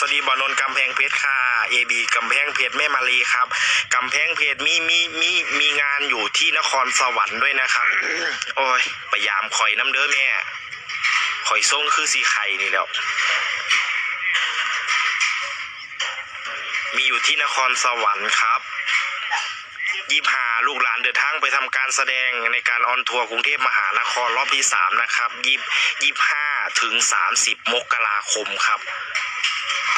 สวัสดีบอนน์กำแพงเพชรค่ะเอบีกำแพงเพชรแม่มารีครับกำแพงเพชรมีมีมีมีงานอยู่ที่นครสวรรค์ด้วยนะครับ โอ้ยพยายามคอยน้ำเด้อแม่คอยส่งคือสีไข่นี่แล้วมีอยู่ที่นครสวรรค์ครับยี่หาลูกหลานเดินทางไปทำการแสดงในการออนทัวร์กรุงเทพมหานครรอบที่สามนะครับยี่ยี่ห้าถึงสามสิบมกราคมครับ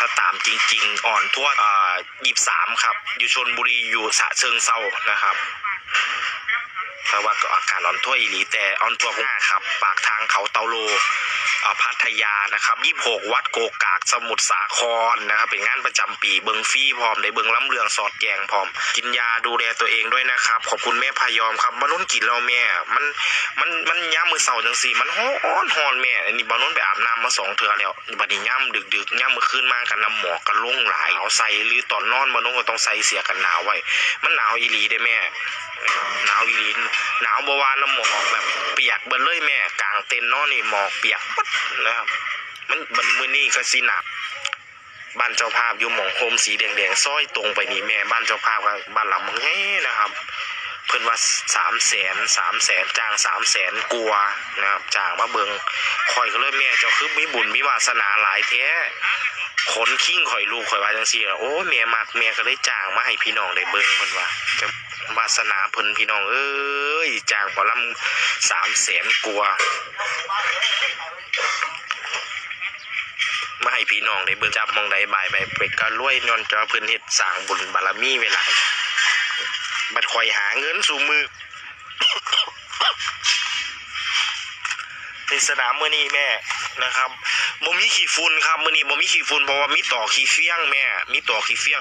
ถ้าตามจริง ๆ อ่อนทั่วอ่ายีบสามครับ อยู่ชนบุรีอยู่สะเชิงเซานะครับ แต่ว่าก็อากาศรอ่อนทั่วอีหลีแต่ออนทั่วหน้าครับ ปากทางเขาเตาโลอ่าพัทยานะครับยี่หกวัดโกกากสมุทรสาครนะครับ เป็นงานประจำปีเบิงฟรี่พร้อมได้เบิงล้ำเรืองสอดแยงพร้อม กินยาดูแลตัวเองด้วยนะครับ ขอบคุณแม่พายอมครับบานุ่นกินเราแม่ มันมันมันย่ามมือเสาจังสีมันฮ้อนฮอนแม่อันนี้บานุ่นไปอาบน้ำมาสองเทือแล้วบัดนี้ย่ามดึกดึกย่ามมือคืนมากันน้ำหมอกกันลุ่งหลายเอาใส่หรือตอนนอนบานุ่นก็ต้องใส่เสียกันหนาวไว้ มันหนาวอีหลีได้แม่หนาวอีหลีหนาวบวานน้ำหมอกแบบเปียกเบิดเลยแม่กลางเต็นท์นอนนี่หมอกเปียกปั๊ดนะครับ มันบันมือนี่ก็สิหนักบ้านเจ้าภาพอยู่หมองโฮมสีแดงๆซ้อยตรงไปนี่แม่บ้านเจ้าภาพก็บ้านหลังมังแง่นะครับ เพิ่นว่าสามแสนสามแสนจ้างสามแสนกลัวนะครับจ้างมาเบิงคอยก็เลยแม่เจ้าคือมีบุญมีวาสนาหลายแท้ ขนขิ้งข่อยลูกข่อยว่าจังซี่ล่ะโอ้แม่มักแม่ก็เลยจ้างมาให้พี่น้องได้เบิงเพิ่นว่าจะวาสนาเพิ่นพี่น้องเอ้ยจ้างหมอลำสามแสนกว่ามาให้พี่น้องได้เบิ่งจับมองใดบ่ายไปเป็ดก็รวยนอนจอเพิ่นเฮ็ดสร้างบุญบารมีเวลาบัดคอยหาเงินสู่มือ ในสนามมื้อนี้แม่นะครับบ่มีขี้ฝุ่นครับมื้อนี้บ่มีขี้ฝุ่นเพราะว่ามีต่อขี้เฟี้ยงแม่ มีต่อขี้เฟี้ยง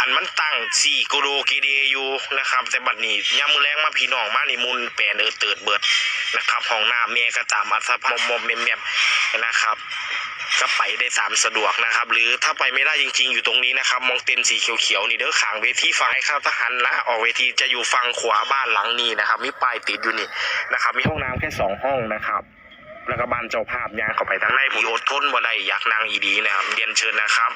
อันมันตั้ง4กิโลกิเดอยู่นะครับ แต่บัดนี้ย่ามมื้อแลงมาพี่น้องมานี่มุนแปลนเออเติดเบิดนะครับห้องน้ำแม่ก็ตามอัตภาพมอมๆแม่มนะครับก็ไปได้ตามสะดวกนะครับ หรือถ้าไปไม่ได้จริง ๆ อยู่ตรงนี้นะครับ มองเต็นท์สีเขียวๆนี่เด้อขางเวทีฝั่งไอ้ข้าวทหารนะออกเวทีจะอยู่ฝั่งขวาบ้านหลังนี้นะครับ มีป้ายติดอยู่นี่นะครับ มีห้องน้ำแค่สองห้องนะครับ แล้วก็บ้านเจ้าภาพยางเข้าไปทางในผมอดทนบ่ได้อยากนางอีดีนะครับเรียนเชิญนะครับ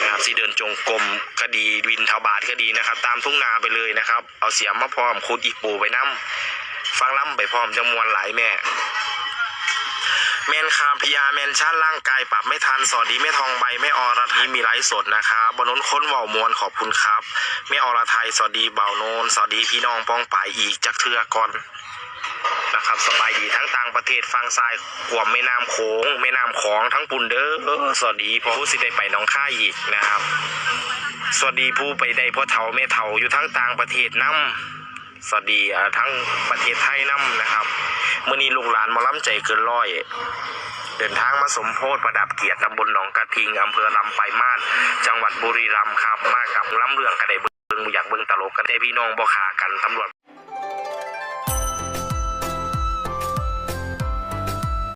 นะครับสีเดินจงกรมก็ดีวินทบาทก็ดีนะครับ ตามทุ่งนาไปเลยนะครับ เอาเสียมมาพร้อมคุดอีปูไปน้ำฟังล่ำไปพร้อมจำมวนหลายแม่แมนคามพีอาแมนชั่นร่างกายปรับไม่ทันสวัสดีแม่ทองใบแม่อรไทยมีไลฟ์สดนะครับบนนนค้นว่าวมวลขอบคุณครับแม่อรไทยสวัสดีเบาโนนสวัสดีพี่น้องป้องปายอีกจากเทือก่อน นะครับสบายดีทั้งต่างประเทศฟังซ้ายขวมแม่น้ำโขงแม่น้ำของทั้งปุ่นเด้อสวัสดีผู้สิได้ไปน้องค่ายอีกนะครับ สวัสดีผู้ไปได้พ่อเฒ่าแม่เฒ่าอยู่ทั้งต่างประเทศน้ำสวัสดีทั้งประเทศไทยน้ำนะครับเมื่อนี้ลูกหลานมาล้ำใจเกินร้อยเดินทางมาสมโพธิประดับเกียรติตำบลหนองกระทิงอำเภอลำปลายมาศจังหวัดบุรีรัมย์ครับมากับล้ำเรื่องกระไดเบิงอยากเบิงตลกกันแต่พี่น้องบ่ขากันตำรวจ